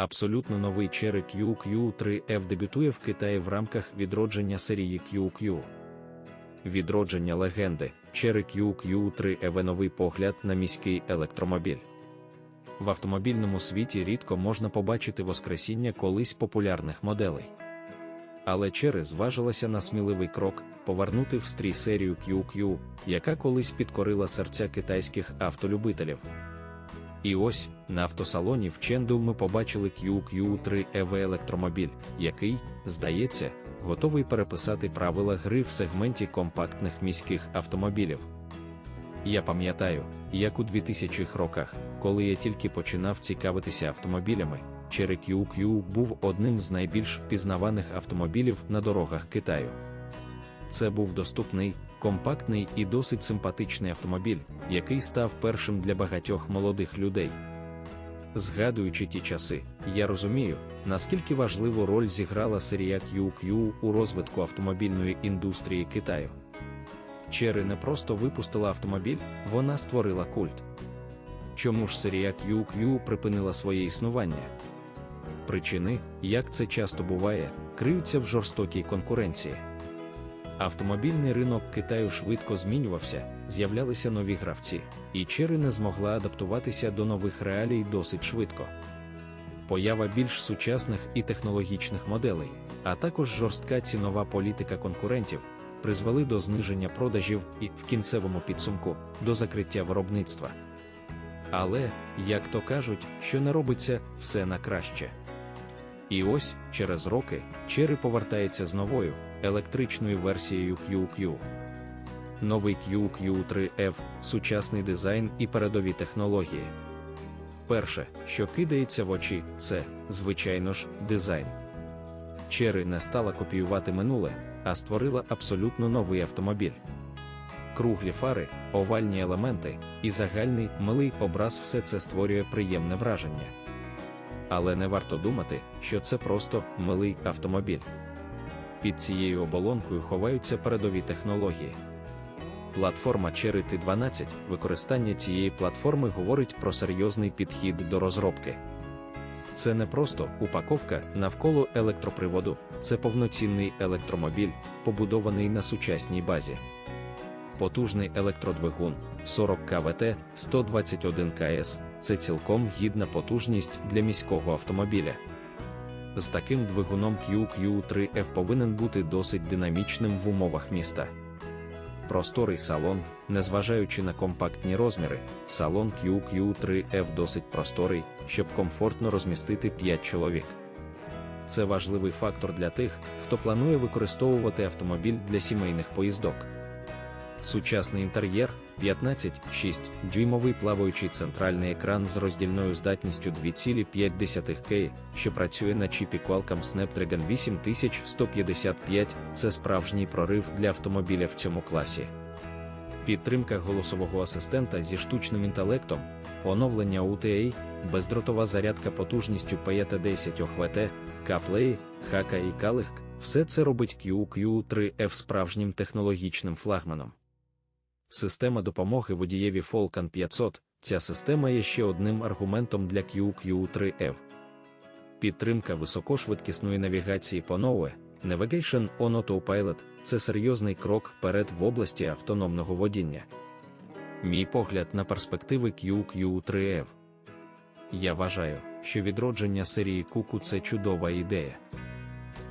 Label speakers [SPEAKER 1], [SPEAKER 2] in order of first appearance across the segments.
[SPEAKER 1] Абсолютно новий Cherry QQ3F дебютує в Китаї в рамках відродження серії QQ. Відродження легенди Cherry QQ3F – новий погляд на міський електромобіль. В автомобільному світі рідко можна побачити воскресіння колись популярних моделей. Але Cherry зважилася на сміливий крок повернути в стрій серію QQ, яка колись підкорила серця китайських автолюбителів. І ось на автосалоні в Ченду ми побачили QQ3 EV електромобіль, який, здається, готовий переписати правила гри в сегменті компактних міських автомобілів. Я пам'ятаю, як у 2000-х роках, коли я тільки починав цікавитися автомобілями, Cherry QQ був одним з найбільш впізнаваних автомобілів на дорогах Китаю. Це був доступний, компактний і досить симпатичний автомобіль, який став першим для багатьох молодих людей. Згадуючи ті часи, я розумію, наскільки важливу роль зіграла серія QQ у розвитку автомобільної індустрії Китаю. Черри не просто випустила автомобіль, вона створила культ. Чому ж серія QQ припинила своє існування? Причини, як це часто буває, криються в жорстокій конкуренції. Автомобільний ринок Китаю швидко змінювався, з'являлися нові гравці, і Черри не змогла адаптуватися до нових реалій досить швидко. Поява більш сучасних і технологічних моделей, а також жорстка цінова політика конкурентів, призвели до зниження продажів і, в кінцевому підсумку, до закриття виробництва. Але, як то кажуть, що не робиться все на краще. І ось, через роки, Cherry повертається з новою електричною версією QQ. Новий QQ3F, сучасний дизайн і передові технології. Перше, що кидається в очі, це, звичайно ж, дизайн. Cherry не стала копіювати минуле, а створила абсолютно новий автомобіль. Круглі фари, овальні елементи і загальний милий образ все це створює приємне враження. Але не варто думати, що це просто милий автомобіль. Під цією оболонкою ховаються передові технології. Платформа Cherry T12 використання цієї платформи говорить про серйозний підхід до розробки. Це не просто упаковка навколо електроприводу, це повноцінний електромобіль, побудований на сучасній базі. Потужний електродвигун 40 КВТ 121 КС це цілком гідна потужність для міського автомобіля. З таким двигуном QQ3F повинен бути досить динамічним в умовах міста. Просторий салон, незважаючи на компактні розміри, салон QQ3F досить просторий, щоб комфортно розмістити 5 чоловік. Це важливий фактор для тих, хто планує використовувати автомобіль для сімейних поїздок. Сучасний інтер'єр 15,6 дюймовий плаваючий центральний екран з роздільною здатністю 2,5 К, що працює на чіпі Qualcomm Snapdragon 8155 це справжній прорив для автомобіля в цьому класі. Підтримка голосового асистента зі штучним інтелектом, оновлення UTA, бездротова зарядка потужністю 510 ОХВТ, CarPlay, хака і калих все це робить QQ3F справжнім технологічним флагманом. Система допомоги водієві Falcon 500. Ця система є ще одним аргументом для QQ3F. Підтримка високошвидкісної навігації по NOE, Navigation on Autopilot – це серйозний крок вперед в області автономного водіння. Мій погляд на перспективи QQ3F. Я вважаю, що відродження серії Куку це чудова ідея.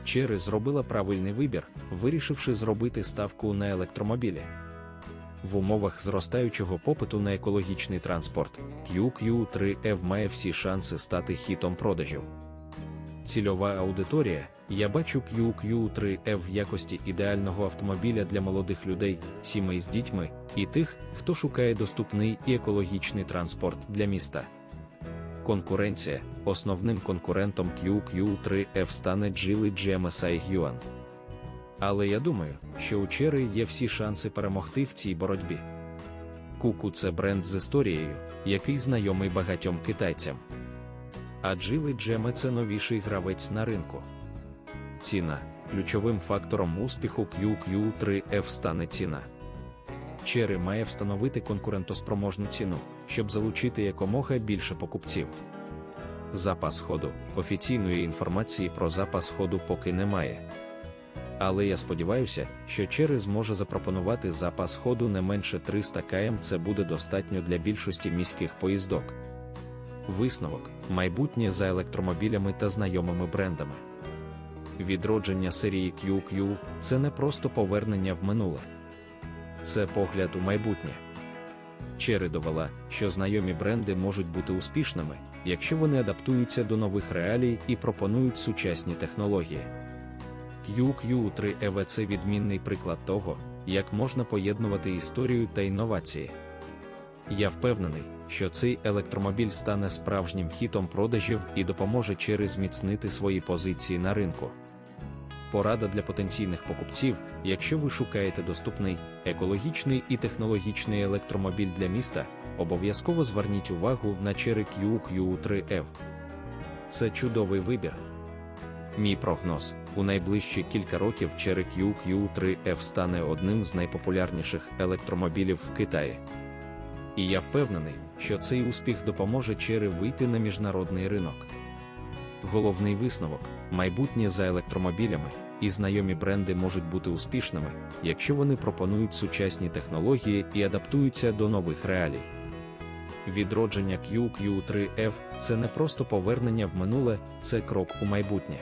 [SPEAKER 1] Черри зробила правильний вибір, вирішивши зробити ставку на електромобілі. В умовах зростаючого попиту на екологічний транспорт, QQ3F має всі шанси стати хітом продажів. Цільова аудиторія. Я бачу QQ3F в якості ідеального автомобіля для молодих людей, сімей з дітьми і тих, хто шукає доступний і екологічний транспорт для міста. Конкуренція. Основним конкурентом QQ3F стане Geely GMSI Yuan. Але я думаю, що у Черри є всі шанси перемогти в цій боротьбі. Куку це бренд з історією, який знайомий багатьом китайцям. А Geely Geme – це новіший гравець на ринку. Ціна ключовим фактором успіху QQ3F стане ціна. Черри має встановити конкурентоспроможну ціну, щоб залучити якомога більше покупців. Запас ходу. Офіційної інформації про запас ходу поки немає. Але я сподіваюся, що Chery зможе запропонувати запас ходу не менше 300 км. Це буде достатньо для більшості міських поїздок. Висновок майбутнє за електромобілями та знайомими брендами. Відродження серії QQ – це не просто повернення в минуле, це погляд у майбутнє. Chery довела, що знайомі бренди можуть бути успішними, якщо вони адаптуються до нових реалій і пропонують сучасні технології. QQ3 EV – це відмінний приклад того, як можна поєднувати історію та інновації. Я впевнений, що цей електромобіль стане справжнім хітом продажів і допоможе Chery зміцнити свої позиції на ринку. Порада для потенційних покупців, якщо ви шукаєте доступний, екологічний і технологічний електромобіль для міста, обов'язково зверніть увагу на Chery QQ3F. Це чудовий вибір. Мій прогноз: у найближчі кілька років Chery QQ3F стане одним з найпопулярніших електромобілів в Китаї. І я впевнений, що цей успіх допоможе Chery вийти на міжнародний ринок. Головний висновок майбутнє за електромобілями, і знайомі бренди можуть бути успішними, якщо вони пропонують сучасні технології і адаптуються до нових реалій. Відродження QQ3F це не просто повернення в минуле, це крок у майбутнє.